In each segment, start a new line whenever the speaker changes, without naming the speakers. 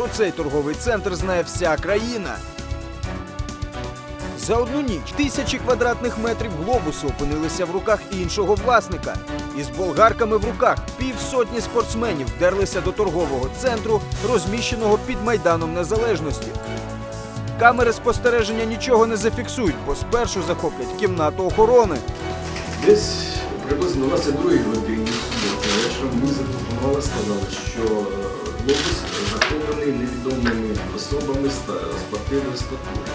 про цей торговий центр знає вся країна. За одну ніч тисячі квадратних метрів глобусу опинилися в руках іншого власника. Із болгарками в руках півсотні спортсменів вдерлися до торгового центру, розміщеного під Майданом Незалежності. Камери спостереження нічого не зафіксують, бо спершу захоплять кімнату охорони.
Десь приблизно 22 годині вечором ми запропонували, сказали, що глобус захоплений невідомими особами спортивної статури.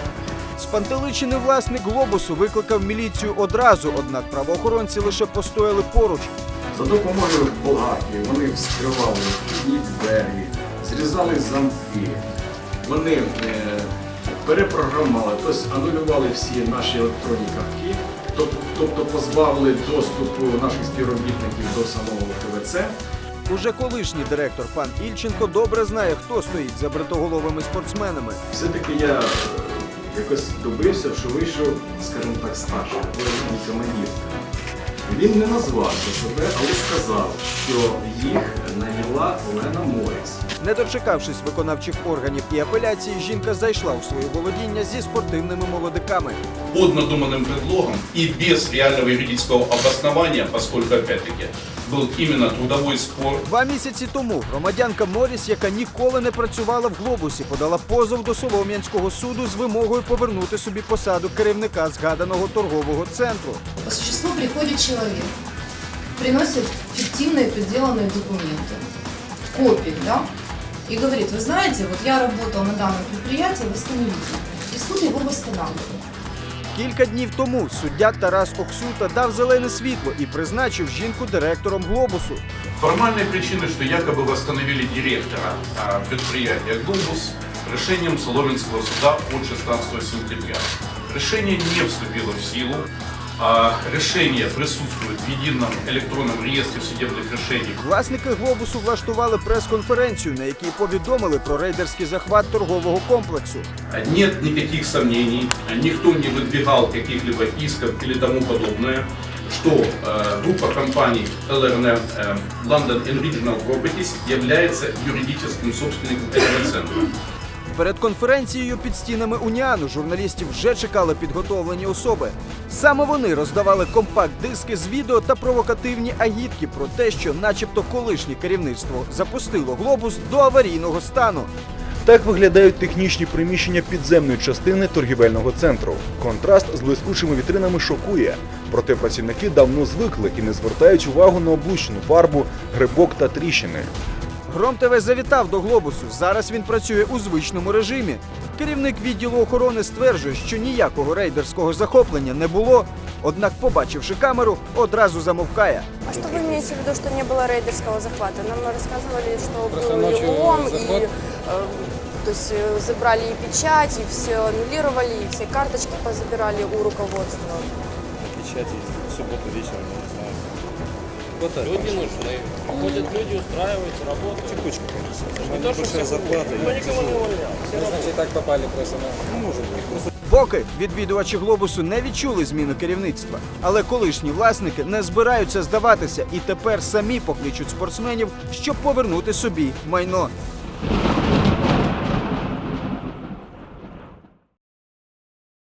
Спантеличений власник глобусу викликав міліцію одразу, однак правоохоронці лише постояли поруч.
За допомогою болгарки вони вскривали вхідні двері, зрізали замки. Вони е, перепрограмували, тобто анулювали всі наші електронні картки, тобто позбавили доступу наших співробітників до самого ТВЦ.
Уже колишній директор пан Ільченко добре знає, хто стоїть за бритоголовими спортсменами.
Все-таки я е, якось добився, що вийшов, скажімо так, старший, головний командир. Він не назвався себе, але сказав, що їх наняла Олена Моріс.
Не дочекавшись виконавчих органів і апеляції, жінка зайшла у своє володіння зі спортивними молодиками.
под надуманным предлогом и без реального юридического обоснования, поскольку, опять-таки, был именно трудовой спор
Два місяці тому громадянка Моріс, яка ніколи не працювала в глобусі, подала позов до Солом'янського суду з вимогою повернути собі посаду керівника згаданого торгового центру.
По существу приходит человек, приносит фиктивные подделанные документы, копии, да, и говорит, вы знаете, вот я работал на данном предприятии, восстановите. И суд его восстанавливает.
Кілька днів тому суддя Тарас Оксюта дав зелене світло і призначив жінку директором глобусу.
Формальні причини, що якоби встановили директора підприємства «Глобус» рішенням Соломенского суда від 16 сентября. Решение не вступило в силу. а решение присутствует в едином электронном реестре судебных решений
Власники глобусу влаштували прес-конференцію, на якій повідомили про рейдерський захват торгового комплексу.
Нет никаких сомнений, никто не выдвигал каких-либо исков или тому подобное, что э, группа компаний LRN э, London and Regional Properties является юридическим собственником этого центра.
Перед конференцією під стінами Уніану журналістів вже чекали підготовлені особи. Саме вони роздавали компакт-диски з відео та провокативні агітки про те, що, начебто, колишнє керівництво запустило глобус до аварійного стану.
Так виглядають технічні приміщення підземної частини торгівельного центру. Контраст з блискучими вітринами шокує. Проте працівники давно звикли і не звертають увагу на облущену фарбу, грибок та тріщини.
Гром ТВ завітав до глобусу. Зараз він працює у звичному режимі. Керівник відділу охорони стверджує, що ніякого рейдерського захоплення не було. Однак, побачивши камеру, одразу замовкає.
А что вы имеете в виду, что не было рейдерского захвата? Нам рассказывали, что
Просто
был
ночью
и лом,
захват.
и э, то есть э, забрали и печать, и все аннулировали, и все карточки позабирали у руководства.
печати в субботу вечером, я не знаю. Люди нужны. Ходят люди, устраиваются, работают. Текучка, конечно. Не то, что большая зарплата. Никто никому не увольнял. Значит, так попали просто на... Ну, может быть. Просто
Поки відвідувачі глобусу не відчули зміну керівництва, але колишні власники не збираються здаватися і тепер самі покличуть спортсменів, щоб повернути собі майно.